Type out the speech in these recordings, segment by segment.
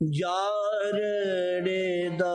ਜਾਰੜੇ ਦਾ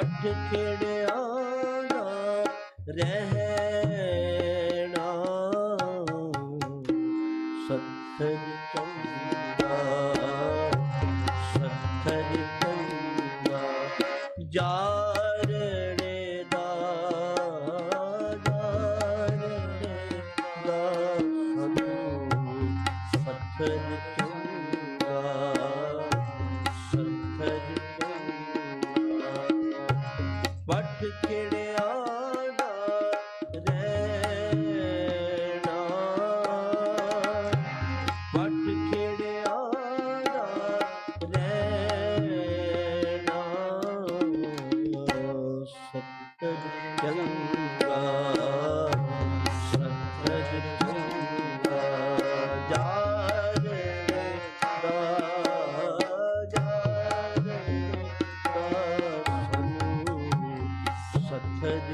ਛੱਡ ਖੇੜਿਆ ਨਾ ਰਹਿਣਾ। ਸਤਿਗ ਚੰਗਾ ਸਤਿਗ ਦਾ ਜਾਰੜੇ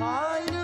Hayır.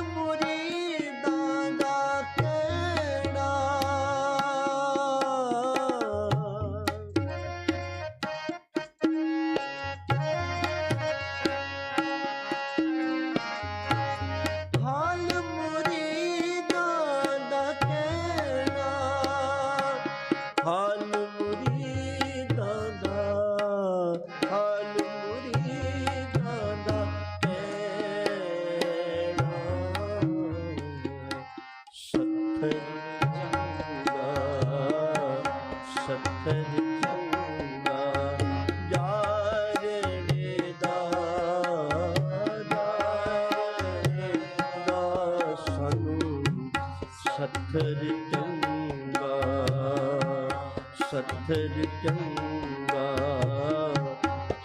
ਚੰਗਾ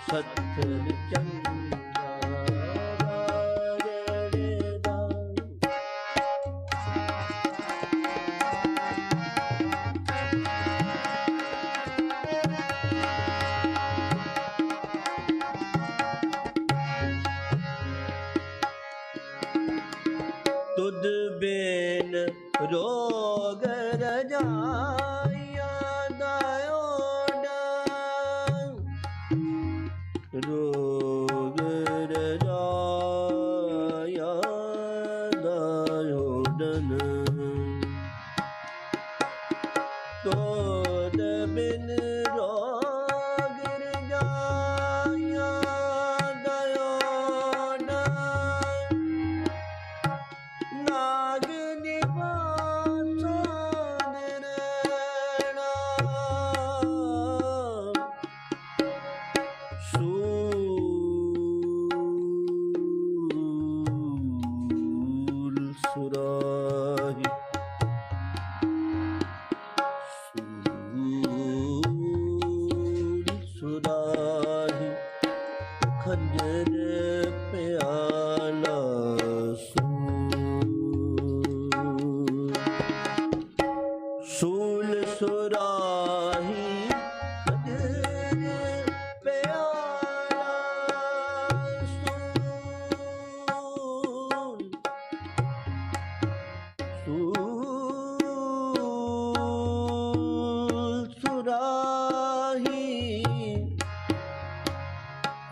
ਸਤਿ ਚੰਗਾ ਤੁਧ ਰੋਗ ਰਜਾ ro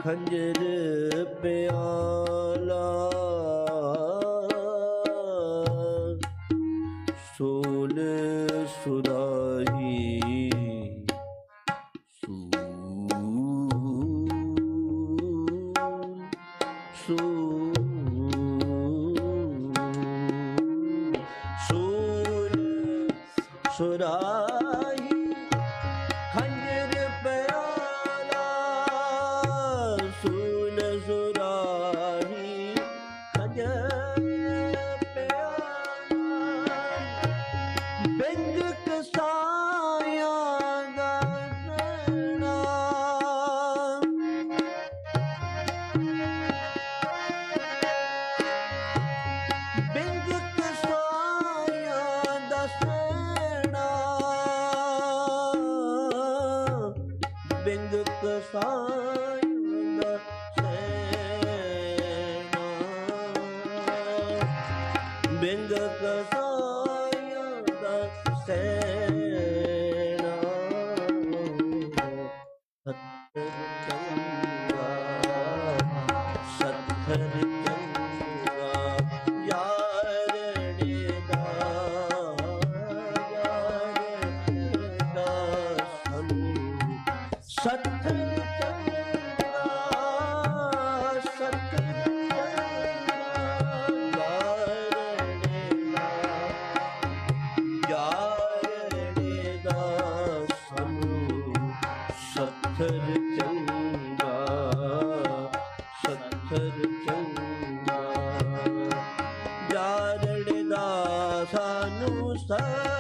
ਖੰਜਰ ਪਿਆਲਾ। ਸੋਨ ਸੁਦਾਹੀ ਸੂਲ। ਸੂਲ ਬਿੰਦਤ ਸਾਂ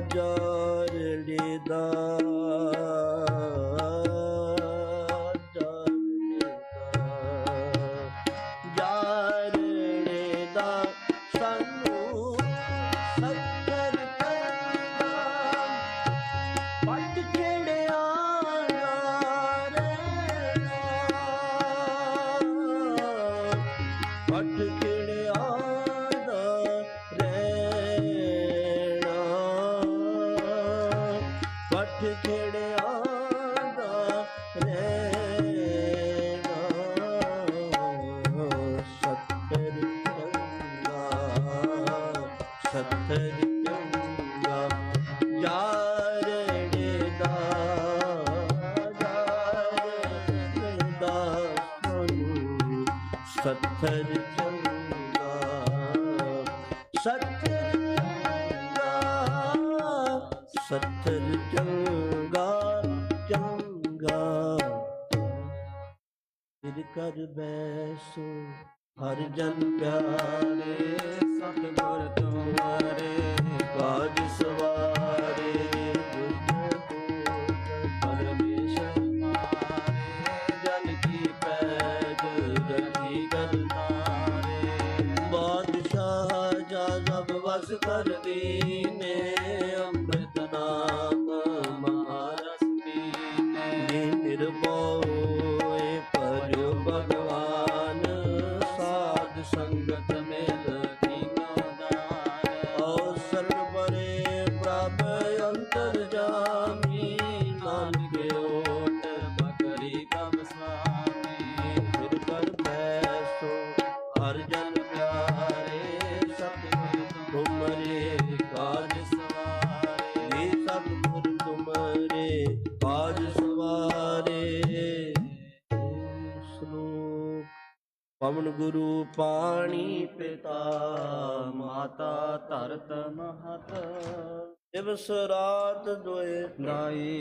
ਜਾਰ ਲੇਦਾ। ਸੱਚਰ ਚੰਗਾ ਚੰਗਾ। ਫਿਰ ਕਰ ਬੈਸੋ ਹਰ ਜਨ ਪਿਆਰੇ, ਸਤਿਗੁਰ ਤੁਮਾਰੇ ਕਾਜ ਸਵਾਰੇ ਬਾਦਸ਼ਾਹ ਜਾ ਜਬ ਵਸ ਕਰ ਦੇ ਸਾਰੇ ਕਾਜ ਸਵਾਰੇ। ਜੀ ਪਵਨ ਗੁਰੂ ਪਾਣੀ ਪਿਤਾ ਮਾਤਾ ਧਰਤ ਮਹਤ। ਦਿਵਸ ਰਾਤ ਨਾਈ